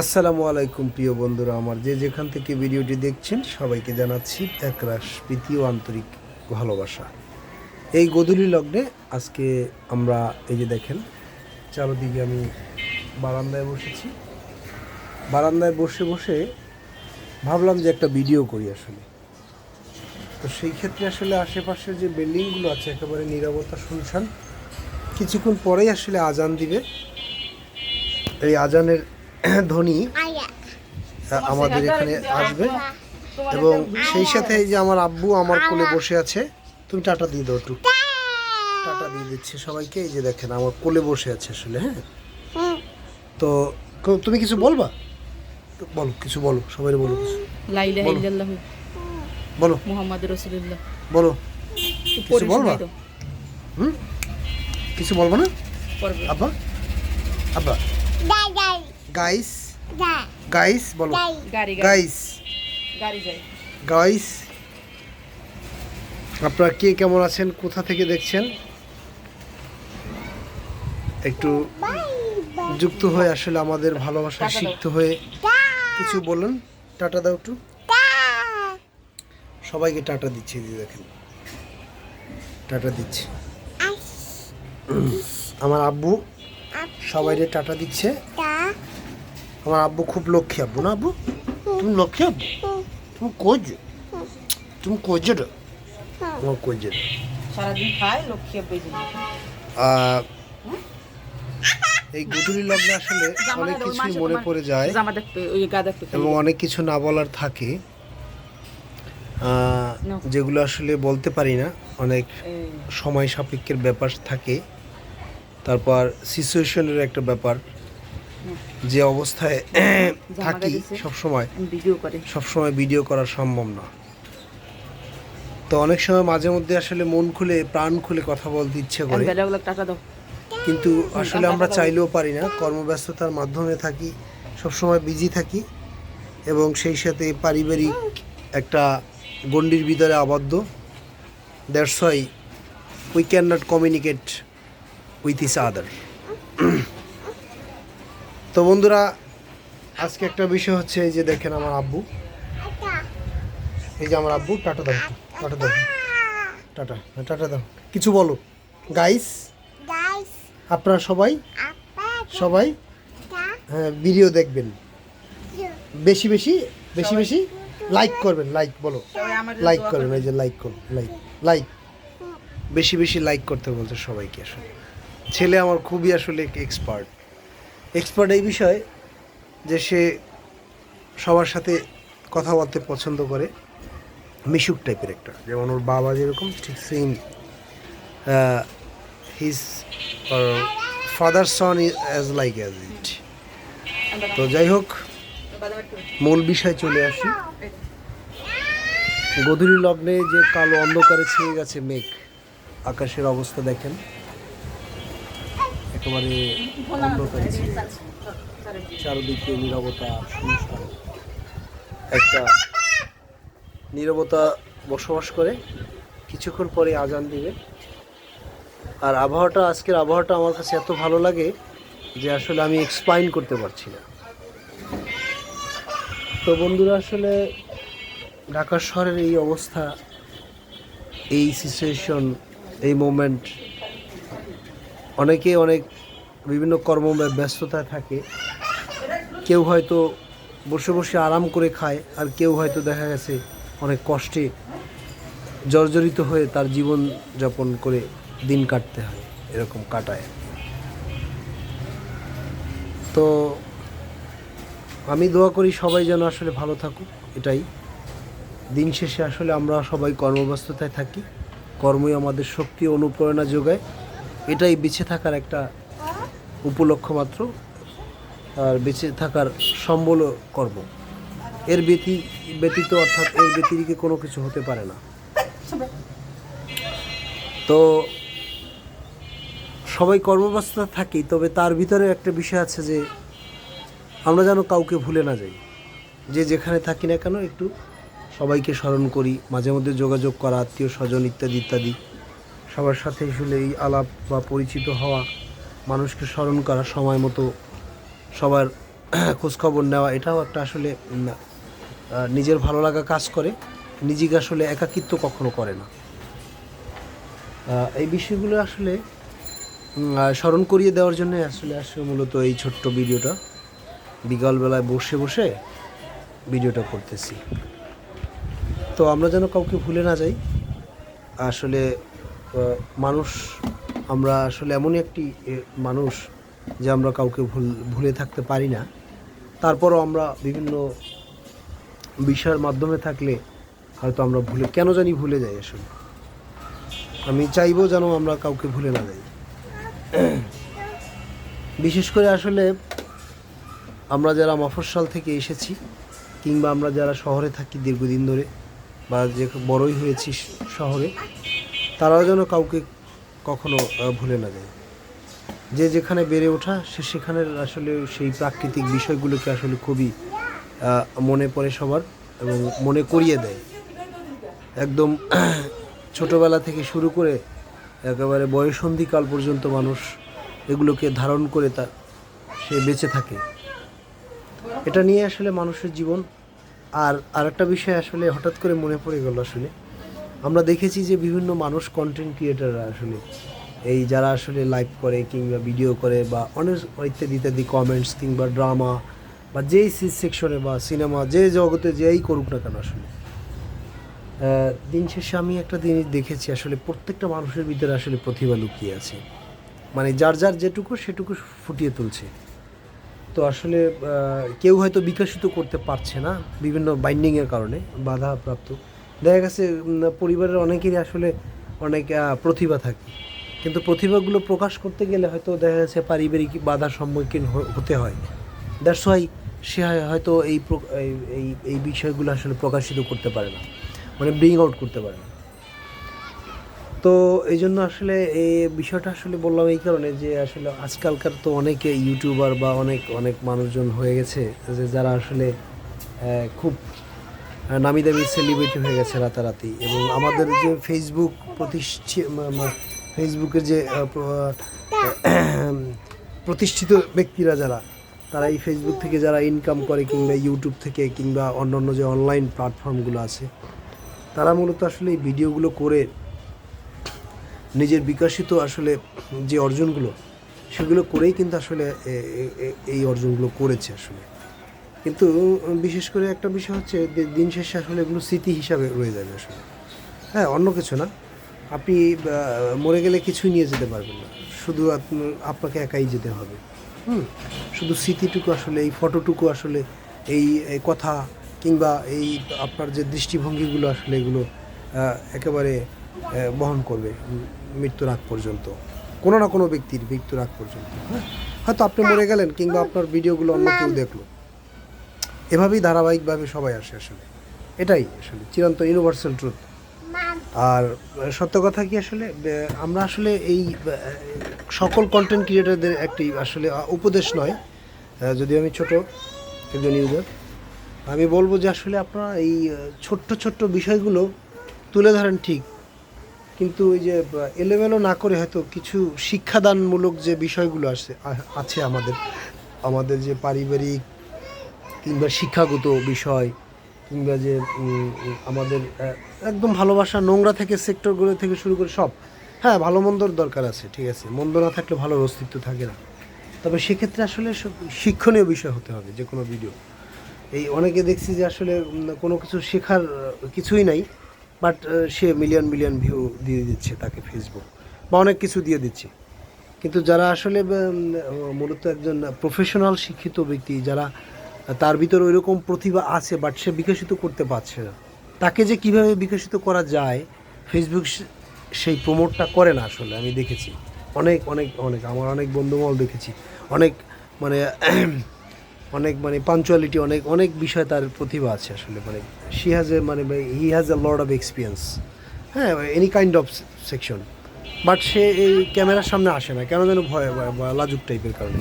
আসসালামু আলাইকুম, প্রিয় বন্ধুরা। আমার যে যেখান থেকে ভিডিওটি দেখছেন, সবাইকে জানাচ্ছি একরাশ প্রীতি ও আন্তরিক ভালোবাসা। এই গোধূলি লগ্নে আজকে আমরা, এই যে দেখেন, চারোদিকে আমি বারান্দায় বসেছি। বারান্দায় বসে বসে ভাবলাম যে একটা ভিডিও করি আসলে। তো সেই ক্ষেত্রে আসলে আশেপাশের যে বিল্ডিংগুলো আছে, একেবারে নিরাপত্তা শুনশান। কিছুক্ষণ পরেই আসলে আজান দিবে। এই আজানের ধ্বনি আমাদের এখানে আসবে। এবং সেই সাথে এই যে আমার আব্বু আমার কোলে বসে আছে তুমি টাটা দিয়ে দাও একটু। টাটা দিয়ে দিচ্ছে সবাইকে। এই যে দেখেন আমার কোলে বসে আছে আসলে হ্যাঁ? তো তো তুমি কিছু বলবা? বলো কিছু বলো সবাই বলো কিছু। বলো। ইল্লাল্লাহ বলো। মুহাম্মাদুর রাসূলুল্লাহ। বলো। পড়ে বলবা? হুম? কিছু বলব না? আব্বা? আব্বা? গাইস গাইস বলো। গাড়ি গাড়ি। গাইস গাইস আপনারা কে কেমন আছেন? কোথা থেকে দেখছেন? একটু যুক্ত হয়ে আসলে আমাদের ভালোবাসা শিখতে হয়ে কিছু বলুন। টাটা দাও একটু। সবাইকে টাটা দিচ্ছে যে দেখেন। টাটা দিচ্ছে। আমার আব্বু সবাইকে টাটা দিচ্ছে। আমার আব্বু খুব লক্ষ্মী আব্বু না আব্বু? তুমি লক্ষ্মী আব্বু? তুমি কোজ? তুমি কোজের? তোমার কোজের। সারাদিন খায় লক্ষ্মী আব্বাই এই গুদুরি লগ্নে আসলে অনেক কিছুই মনে পড়ে যায় এবং অনেক কিছু না বলার থাকে। যেগুলো আসলে বলতে পারি না অনেক সময় সাপেক্ষের ব্যাপার থাকে। তারপর সিচুয়েশনের একটা ব্যাপার। যে অবস্থায় থাকি দিছে। সব সময় ভিডিও করে। সবসময় ভিডিও করা সম্ভব না। তো অনেক সময় মাঝে মধ্যে আসলে মন খুলে প্রাণ খুলে কথা বলতে ইচ্ছে করে। কিন্তু আসলে আমরা চাইলেও পারি না। কর্মব্যস্ততার মাধ্যমে থাকি সবসময় বিজি থাকি এবং সেই সাথে পারিবারিক একটা গণ্ডির ভিতরে আবদ্ধ। That's why we can not communicate with each other তো বন্ধুরা আজকে একটা বিষয় হচ্ছে এই যে দেখেন আমার আব্বু। এই যে আমার আব্বু টাটা দাও টাটা দাও টাটা হ্যাঁ, টাটা দাও। কিছু বলো। গাইস আপনারা সবাই? সবাই? হ্যাঁ ভিডিও দেখবেন। বেশি বেশি বেশি বেশি লাইক করবেন লাইক বলো। লাইক করবেন এই যে লাইক করুন লাইক লাইক বেশি বেশি লাইক করতে বলছে সবাইকে আসলে। ছেলে আমার খুবই আসলে এক্সপার্ট এক্সপার্ট এই বিষয়ে যে সে সবার সাথে কথা বলতে পছন্দ করে, মিশুক টাইপের একটা। যেমন ওর বাবা যেরকম, ঠিক same his father son as like as it তো যাই হোক, মূল বিষয় চলে আসি। গধূলি লগ্নে যে কালো অন্ধকারে ছেয়ে গেছে মেঘ, আকাশের অবস্থা দেখেন। একেবারে চারদিকে নীরবতা একটা নীরবতা বসবাস করে। কিছুক্ষণ পরে আজান দিবে। আর আবহাওয়াটা, আজকের আবহাওয়াটা আমার কাছে এত ভালো লাগে যে আসলে আমি এক্সপ্লাইন করতে পারছি না। তো বন্ধুরা, আসলে ঢাকা শহরের এই অবস্থা, এই সিচুয়েশন এই মোমেন্ট অনেকে অনেক বিভিন্ন কর্ম ব্যস্ততায় থাকে। কেউ হয়তো বসে বসে আরাম করে খায়, আর কেউ হয়তো দেখা গেছে অনেক কষ্টে জর্জরিত হয়ে তার জীবন যাপন করে দিন কাটতে হয়, এরকম কাটায়। তো আমি দোয়া করি সবাই যেন আসলে ভালো থাকুক, এটাই। দিন শেষে আসলে আমরা সবাই কর্মব্যস্ততায় থাকি, কর্মই আমাদের শক্তি, অনুপ্রেরণা যোগায়। এটাই বেঁচে থাকার একটা উপলক্ষ মাত্র আর বেঁচে থাকার সম্বল কর্ম। এর ব্যতি, ব্যতীত অর্থাৎ এর ব্যতিরিকে কোনো কিছু হতে পারে না। তো সবাই কর্মব্যস্ততা থাকি, তবে তার ভিতরে একটা বিষয় আছে যে আমরা যেন কাউকে ভুলে না যাই। যে যেখানে থাকি না কেন একটু সবাইকে স্মরণ করি মাঝে মধ্যে যোগাযোগ করা আত্মীয় স্বজন ইত্যাদি ইত্যাদি। সবার সাথে আসলে এই আলাপ বা পরিচিত হওয়া, মানুষকে স্মরণ করা সময় মতো সবার খোঁজখবর নেওয়া, এটাও একটা আসলে নিজের ভালো লাগা কাজ করে। নিজেকে আসলে একাকিত্ব কখনো করে না। এই বিষয়গুলো আসলে স্মরণ করিয়ে দেওয়ার জন্য আসলে আসলে মূলত এই ছোট্ট ভিডিওটা। বিকালবেলায় বসে বসে ভিডিওটা করতেছি। তো আমরা যেন কাউকে ভুলে না যাই, আসলে মানুষ, আমরা আসলে এমনই একটি মানুষ যে আমরা কাউকে ভুল, ভুলে থাকতে পারি না। তারপরও আমরা বিভিন্ন বিষয়ের মাধ্যমে থাকলে হয়তো আমরা ভুলে, কেন জানি ভুলে যাই আসলে। আমি চাইব যেন আমরা কাউকে ভুলে না যাই। বিশেষ করে আসলে আমরা যারা মফস্বল থেকে এসেছি, কিংবা আমরা যারা শহরে থাকি দীর্ঘদিন ধরে, বা যে বড়ই হয়েছি শহরে তারাও যেন কাউকে কখনো ভুলে না যায়। যে যেখানে বেড়ে ওঠা, সে সেখানের আসলে সেই প্রাকৃতিক বিষয়গুলোকে আসলে খুবই মনে পড়ে সবার এবং মনে করিয়ে দেয়। একদম ছোটবেলা থেকে শুরু করে একেবারে বয়সন্ধিকাল পর্যন্ত মানুষ এগুলোকে ধারণ করে তা, সে বেঁচে থাকে। এটা নিয়ে আসলে মানুষের জীবন, আর আরেকটা বিষয় আসলে হঠাৎ করে মনে পড়ে গেল আসলে আমরা দেখেছি যে বিভিন্ন মানুষ কন্টেন্ট ক্রিয়েটাররা আসলে, এই যারা আসলে লাইভ করে কিংবা ভিডিও করে বা অনেক ইত্যাদি ইত্যাদি কমেন্টস কিংবা ড্রামা বা যেই সেকশনে বা সিনেমা যে জগতে যেই করুক না কেন আসলে। দিন শেষে আমি একটা জিনিস দেখেছি, আসলে প্রত্যেকটা মানুষের ভিতরে আসলে প্রতিভা লুকিয়ে আছে। মানে যার যার যেটুকু সেটুকু ফুটিয়ে তুলছে। তো আসলে কেউ হয়তো বিকশিত করতে পারছে না বিভিন্ন বাইন্ডিংয়ের কারণে, বাধাপ্রাপ্ত। দেখা গেছে পরিবারের অনেকেরই আসলে অনেক প্রতিভা থাকে। কিন্তু প্রতিভাগুলো প্রকাশ করতে গেলে হয়তো দেখা যাচ্ছে পারিবারিক বাধার সম্মুখীন হতে হয়। দ্যাটস ওয়াই সে হয়তো এই- এই এই বিষয়গুলো আসলে প্রকাশিত করতে পারে না। মানে ব্রিং আউট করতে পারে না। তো এই জন্য আসলে এই বিষয়টা আসলে বললাম এই কারণে যে আসলে আজকালকার তো অনেকে ইউটিউবার বা অনেক অনেক মানুষজন হয়ে গেছে যে যারা আসলে খুব নামি দামি সেলিব্রিটি হয়ে গেছে রাতারাতি এবং আমাদের যে ফেসবুক প্রতিষ্ঠিত ফেসবুকের যে প্রতিষ্ঠিত ব্যক্তিরা যারা, তারা এই ফেসবুক থেকে যারা ইনকাম করে কিংবা ইউটিউব থেকে কিংবা অন্যান্য যে অনলাইন প্ল্যাটফর্মগুলো আছে, তারা মূলত আসলে এই ভিডিওগুলো করে নিজের বিকশিত আসলে যে অর্জনগুলো, সেগুলো করেই কিন্তু আসলে এই অর্জনগুলো করেছে আসলে। কিন্তু বিশেষ করে একটা বিষয় হচ্ছে দিন শেষে আসলে এগুলো স্মৃতি হিসাবে রয়ে যাবে আসলে। হ্যাঁ অন্য কিছু না। আপনি মরে গেলে কিছুই নিয়ে যেতে পারবেন না। শুধু আপনাকে একাই যেতে হবে। হুম? শুধু স্মৃতিটুকু আসলে, এই ফটোটুকু আসলে, এই কথা কিংবা এই আপনার যে দৃষ্টিভঙ্গিগুলো আসলে এগুলো একেবারে বহন করবে মৃত্যুর আগ পর্যন্ত। কোনো না কোনো ব্যক্তির মৃত্যুর আগ পর্যন্ত। হ্যাঁ? হয়তো আপনি মরে গেলেন কিংবা আপনার ভিডিওগুলো অন্য কেউ দেখল। এভাবেই ধারাবাহিকভাবে সবাই আসে আসলে। এটাই আসলে, চিরন্ত ইউনিভার্সাল ট্রুথ আর সত্য কথা কি আসলে? আমরা আসলে এই সকল কন্টেন্ট ক্রিয়েটারদের একটি আসলে উপদেশ নয়। যদিও আমি ছোট একজন ইউজার আমি বলব যে আসলে আপনারা এই ছোট্ট ছোট্ট বিষয়গুলো তুলে ধরেন ঠিক। কিন্তু ওই যে এলোমেলো না করে হয়তো কিছু শিক্ষাদানমূলক যে বিষয়গুলো আছে আছে আমাদের আমাদের যে পারিবারিক কিংবা শিক্ষাগত বিষয়, কিংবা যে আমাদের একদম ভালোবাসা নোংরা থেকে সেক্টরগুলো থেকে শুরু করে সব। হ্যাঁ ভালো মন্দর দরকার আছে, ঠিক আছে। মন্দ না থাকলে ভালো অস্তিত্ব থাকে না। তবে সেক্ষেত্রে আসলে শিক্ষণীয় বিষয় হতে হবে যে কোনো ভিডিও এই অনেকে দেখছি যে আসলে কোনো কিছু শেখার কিছুই নাই বাট সে মিলিয়ন মিলিয়ন ভিউ দিয়ে দিচ্ছে তাকে ফেসবুক বা অনেক কিছু দিয়ে দিচ্ছে। কিন্তু যারা আসলে মূলত একজন প্রফেশনাল শিক্ষিত ব্যক্তি, যারা তার ভিতরে ওইরকম প্রতিভা আছে বাট সে বিকশিত করতে পারছে না। তাকে যে কীভাবে বিকশিত করা যায় ফেসবুক সেই প্রমোটটা করে না আসলে, আমি দেখেছি। অনেক অনেক অনেক, আমার অনেক বন্ধুমহল দেখেছি। অনেক মানে অনেক মানে পাঞ্চুয়ালিটি অনেক অনেক বিষয় তার প্রতিভা আছে আসলে মানে শি হ্যাজ এ মানে he has a lot of experience হ্যাঁ any kind of section but সে এই ক্যামেরার সামনে আসে না, কেন যেন ভয় লাজুক টাইপের কারণে।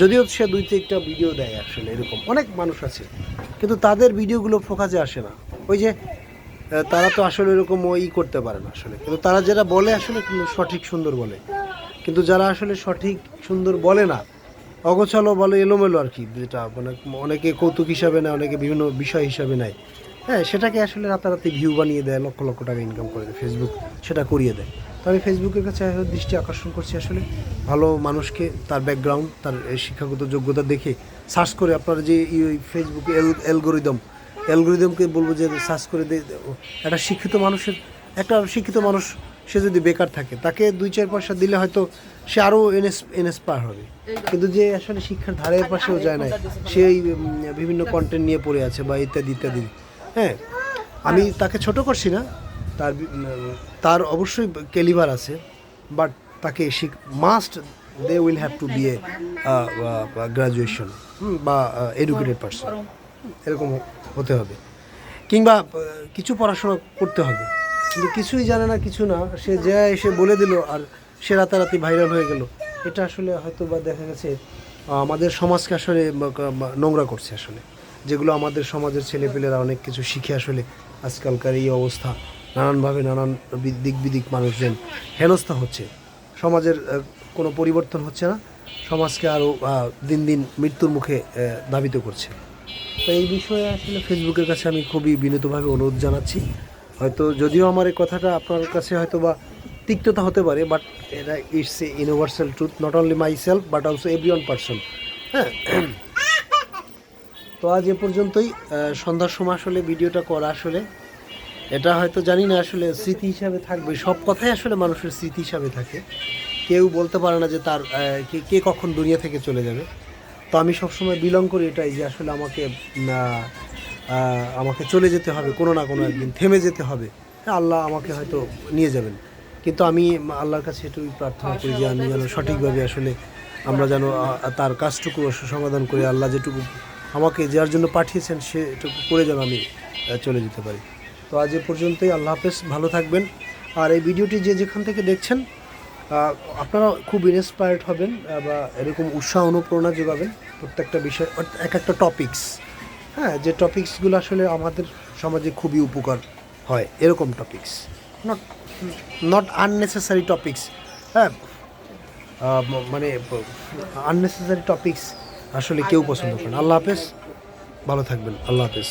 যদিও সে দুই তিনটা ভিডিও দেয় আসলে এরকম। অনেক মানুষ আছে, কিন্তু তাদের ভিডিওগুলো ফোকাসে আসে না। ওই যে তারা তো আসলে এরকম ওই করতে পারে না আসলে। কিন্তু তারা যেটা বলে আসলে সঠিক সুন্দর বলে। কিন্তু যারা আসলে সঠিক সুন্দর বলে না, অগোছালো বলে, এলোমেলো আর কি, যেটা মানে অনেকে কৌতুক হিসাবে নেয়, অনেকে বিভিন্ন বিষয় হিসাবে নেয়। হ্যাঁ সেটাকে আসলে রাতারাতি ভিউ বানিয়ে দেয়, লক্ষ লক্ষ টাকা ইনকাম করে দেয় ফেসবুক সেটা করিয়ে দেয়। তো আমি ফেসবুকের কাছে দৃষ্টি আকর্ষণ করছি আসলে ভালো মানুষকে তার ব্যাকগ্রাউন্ড তার এই শিক্ষাগত যোগ্যতা দেখে সার্চ করে আপনারা যে ফেসবুকে এল অ্যালগোরিদম অ্যালগোরিদমকে বলব যে সার্চ করে দে একটা শিক্ষিত মানুষের একটা শিক্ষিত মানুষ সে যদি বেকার থাকে তাকে দুই চার পয়সা দিলে হয়তো সে আরও এনএস এনএস পার হবে। কিন্তু যে আসলে শিক্ষার ধারের পাশেও যায় না সেই বিভিন্ন কন্টেন্ট নিয়ে পড়ে আছে বা ইত্যাদি ইত্যাদি। হ্যাঁ আমি তাকে ছোট করছি না তার তার অবশ্যই ক্যালিভার আছে বাট তাকে শিখ must they will have to be a graduation বা এডুকেটেড পার্সন এরকম হতে হবে। কিংবা কিছু পড়াশোনা করতে হবে। কিন্তু কিছুই জানে না, কিছু না। সে যা এসে বলে দিল আর সে রাতারাতি ভাইরাল হয়ে গেল। এটা আসলে হয়তো বা দেখা গেছে আমাদের সমাজকে আসলে নোংরা করছে আসলে। যেগুলো আমাদের সমাজের ছেলেপেলেরা অনেক কিছু শিখে আসলে আজকালকার এই অবস্থা। নানানভাবে নানান দিক বিদিক মানুষজন হেনস্থা হচ্ছে। সমাজের কোনো পরিবর্তন হচ্ছে না। সমাজকে আরও দিন দিন মৃত্যুর মুখে ধাবিত করছে। তো এই বিষয়ে আসলে ফেসবুকের কাছে আমি খুবই বিনীতভাবে অনুরোধ জানাচ্ছি। হয়তো যদিও আমার এই কথাটা আপনার কাছে হয়তো বা তিক্ততা হতে পারে বাট এটা it's a universal truth not only myself but also every one person হ্যাঁ? তো আজ এ পর্যন্তই সন্ধ্যার সময় আসলে ভিডিওটা করা আসলে এটা হয়তো জানি না আসলে স্মৃতি হিসাবে থাকবে। সব কথাই আসলে মানুষের স্মৃতি হিসাবে থাকে। কেউ বলতে পারে না যে তার কে কে কখন দুনিয়া থেকে চলে যাবে। তো আমি সবসময় বিলং করি এটাই যে আসলে আমাকে আমাকে চলে যেতে হবে কোনো না কোনো একদিন, থেমে যেতে হবে। হ্যাঁ আল্লাহ আমাকে হয়তো নিয়ে যাবেন। কিন্তু আমি আল্লাহর কাছে এটুকুই প্রার্থনা করি যে আমি যেন সঠিকভাবে আসলে আমরা যেন তার কাজটুকু সমাধান করে আল্লাহ যেটুকু আমাকে যার জন্য পাঠিয়েছেন সেটুকু করে যেন আমি চলে যেতে পারি। তো আজ এ পর্যন্তই আল্লাহ হাফেজ ভালো থাকবেন। আর এই ভিডিওটি যে যেখান থেকে দেখছেন আপনারা খুব ইন্সপায়ার্ড হবেন বা এরকম উৎসাহ অনুপ্রেরণা যোগাবেন প্রত্যেকটা বিষয় এক একটা টপিকস হ্যাঁ যে টপিকসগুলো আসলে আমাদের সমাজে খুবই উপকার হয় এরকম topics not not unnecessary topics হ্যাঁ মানে আননেসেসারি টপিকস আসলে কেউ পছন্দ করেন আল্লাহ হাফেজ ভালো থাকবেন। আল্লাহ হাফেজ।